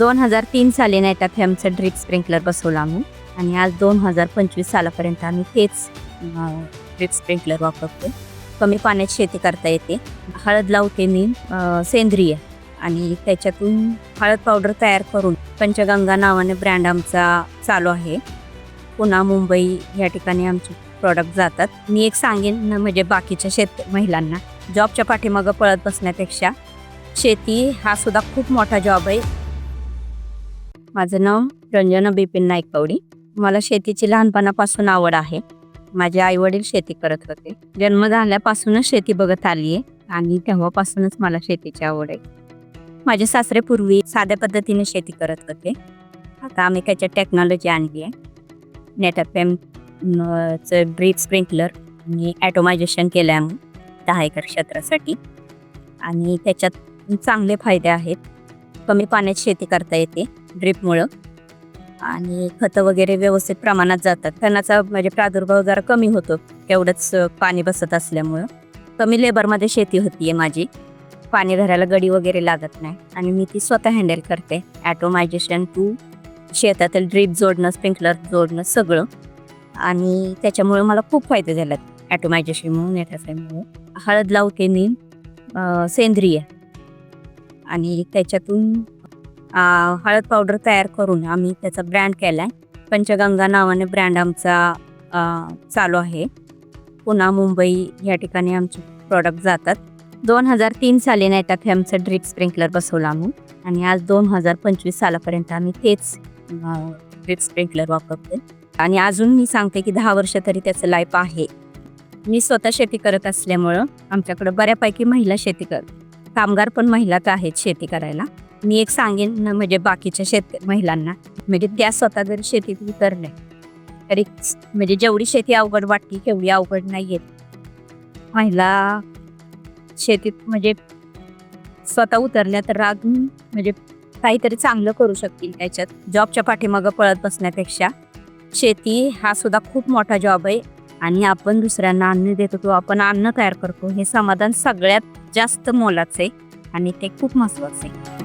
दोन हजार तीन साली नाही त्यात आमचं ड्रिप स्प्रिंकलर बसवला आम्ही. आणि आज दोन हजार पंचवीस सालापर्यंत आम्ही तेच ड्रिप स्प्रिंकलर वापरतो कमी पाण्यात शेती करता येते. हळद लावते मी सेंद्रिय. आणि त्याच्यातून हळद पावडर तयार करून पंचगंगा नावाने ब्रँड आमचा चालू आहे. पुन्हा मुंबई या ठिकाणी आमचे प्रॉडक्ट जातात. मी एक सांगेन ना म्हणजे बाकीच्या शेत महिलांना. जॉबच्या पाठीमागं पळत बसण्यापेक्षा शेती हा सुद्धा खूप मोठा जॉब आहे. माझं नाव रंजना बिपिन नाईक नाईकवडी मला शेतीची लहानपणापासून आवड आहे. माझे आई वडील शेती करत होते. जन्म झाल्यापासूनच शेती बघत आली आहे आणि तेव्हापासूनच मला शेतीची आवड आहे. माझे सासरे पूर्वी साध्या पद्धतीने शेती करत होते. आता आम्ही त्याच्यात टेक्नॉलॉजी आणली आहे नेटअपेमचं ड्रीप स्प्रिंकलर आणि ॲटोमायझेशन केलं आहे आम्ही दहा एकर क्षेत्रासाठी. आणि त्याच्यात चांगले फायदे आहेत. कमी पाण्यात शेती करता येते. ड्रीपमुळं. आणि खतं वगैरे व्यवस्थित प्रमाणात जातात. तणाचा म्हणजे प्रादुर्भाव जरा कमी होतो. तेवढंच पाणी बसत असल्यामुळं. कमी लेबरमध्ये शेती होतीये माझी. पाणी धरायला गडी वगैरे लागत नाही. आणि मी ती स्वतः हँडल करते. ॲटोमायझेशन टू शेतातील ड्रीप जोडणं स्प्रिंकलर जोडणं सगळं. आणि त्याच्यामुळे मला खूप फायदे झालेत म्हणून नेटाफेमुळे हळद लावते मी सेंद्रिय. आणि त्याच्यातून हळद पावडर तयार करून आम्ही त्याचा ब्रँड केला आहे पंचगंगा नावाने ब्रँड आमचा चालू आहे. पुन्हा मुंबई या ठिकाणी आमचे प्रॉडक्ट जातात. दोन हजार तीन साली नाही हे आमचं ड्रिप स्प्रिंकलर बसवलं आम्ही. आणि आज दोन हजार पंचवीस सालापर्यंत आम्ही तेच ड्रिप स्प्रिंकलर वापरतो आणि अजून मी सांगते की दहा वर्ष तरी त्याचं लाईफ आहे. मी स्वतः शेती करत असल्यामुळं आमच्याकडं बऱ्यापैकी महिला शेती कर कामगार पण महिलाच आहेत शेती करायला. मी एक सांगेन ना म्हणजे बाकीच्या शेत महिलांना. म्हणजे त्या स्वतः जरी शेतीत उतरले तरी म्हणजे जेवढी शेती अवघड वाटते तेवढी अवघड नाही येत महिला शेतीत म्हणजे स्वतः उतरल्या तर अजून म्हणजे काहीतरी चांगलं करू शकतील त्याच्यात. जॉबच्या पाठीमागं पळत बसण्यापेक्षा शेती हा सुद्धा खूप मोठा जॉब आहे आणि आपण दुसऱ्यांना अन्न देतो तो आपण अन्न तयार करतो. हे समाधान सगळ्यात जास्त मोलाचं आहे आणि ते खूप महत्वाचं आहे.